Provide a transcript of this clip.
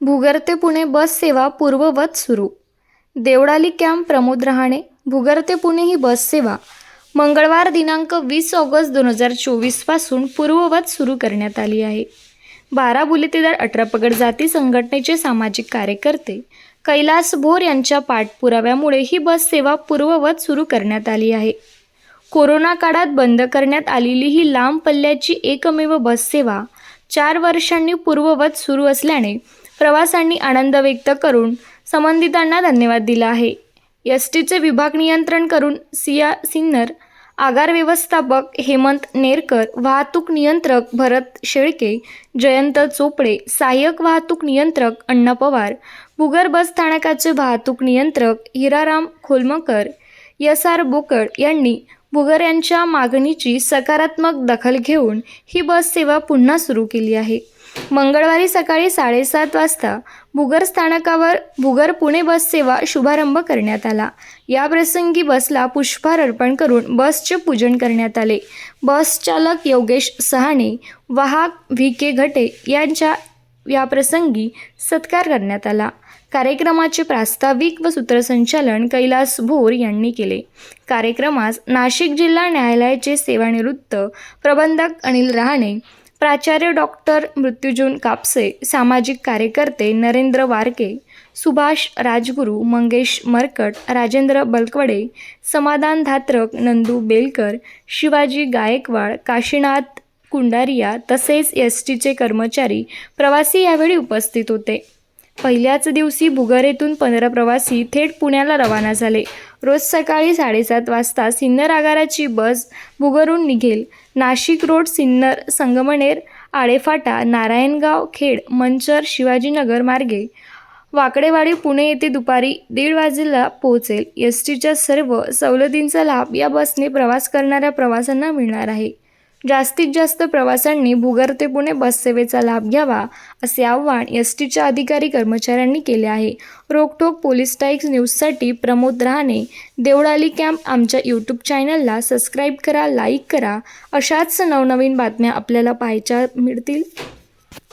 भुगर ते पुणे बस सेवा पूर्ववत सुरू. देवळाली कॅम्प प्रमोद रहाणे भुगर ते पुणे ही बस सेवा. मंगळवार दिनांक वीस ऑगस्ट दोन हजार चोवीसपासून पूर्ववत सुरू करण्यात आली आहे. बारा बुलेतेदार अठरा पगड जाती संघटनेचे सामाजिक कार्यकर्ते कैलास भोर यांच्या पाठपुराव्यामुळे ही बस सेवा पूर्ववत सुरू करण्यात आली आहे. कोरोना काळात बंद करण्यात आलेली ही लांब पल्ल्याची एकमेव बस सेवा चार वर्षांनी पूर्ववत सुरू असल्याने प्रवाशांनी आनंद व्यक्त करून संबंधितांना धन्यवाद दिला आहे. एस टीचे विभाग नियंत्रण करून सिया सिन्नर आगार व्यवस्थापक हेमंत नेरकर वाहतूक नियंत्रक भरत शेळके जयंत चोपडे सहाय्यक वाहतूक नियंत्रक अण्णा पवार बुगर बस स्थानकाचे वाहतूक नियंत्रक हिराराम खोलमकर एस आर बोकड यांनी बुगर यांच्या मागणीची सकारात्मक दखल घेऊन ही बस सेवा पुन्हा सुरू केली आहे. मंगळवारी सकाळी साडेसात वाजता भुगर स्थानकावर भुगर पुणे बस सेवा शुभारंभ करण्यात आला. याप्रसंगी बसला पुष्पहार अर्पण करून बसचे पूजन करण्यात आले. बस चालक योगेश सहाणे वाहक व्ही के घटे यांच्या याप्रसंगी सत्कार करण्यात आला. कार्यक्रमाचे प्रास्ताविक व सूत्रसंचालन कैलास भोर यांनी केले. कार्यक्रमास नाशिक जिल्हा न्यायालयाचे सेवानिवृत्त प्रबंधक अनिल रहाणे प्राचार्य डॉक्टर मृत्युजून कापसे सामाजिक कार्यकर्ते नरेंद्र वारके सुभाष राजगुरू मंगेश मरकट राजेंद्र बलकवडे समाधान धात्रक नंदू बेलकर शिवाजी गायकवाड काशीनाथ कुंडारिया तसेच एस टीचे कर्मचारी प्रवासी यावेळी उपस्थित होते. पहिल्याच दिवशी बुगर येथून पंधरा प्रवासी थेट पुण्याला रवाना झाले. रोज सकाळी साडेसात वाजता सिन्नर आगाराची बस बुगरून निघेल. नाशिक रोड सिन्नर संगमनेर आळेफाटा नारायणगाव खेड मंचर शिवाजीनगर मार्गे. वाकडेवाडी पुणे येथे दुपारी दीड वाजेला पोहोचेल. एस टीच्या सर्व सवलतींचा लाभ या बसने प्रवास करणाऱ्या प्रवाशांना मिळणार आहे. जास्तीत जास्त प्रवाशांनी भुगर ते पुणे बससेवेचा लाभ घ्यावा असे आवाहन एस टीच्या अधिकारी कर्मचाऱ्यांनी केले आहे. रोकटोक पोलीस टाईक्स न्यूजसाठी प्रमोद रहाणे देवळाली कॅम्प आमच्या यूट्यूब चॅनलला सबस्क्राईब करा लाईक करा. अशाच नवनवीन बातम्या आपल्याला पाहायच्या मिळतील.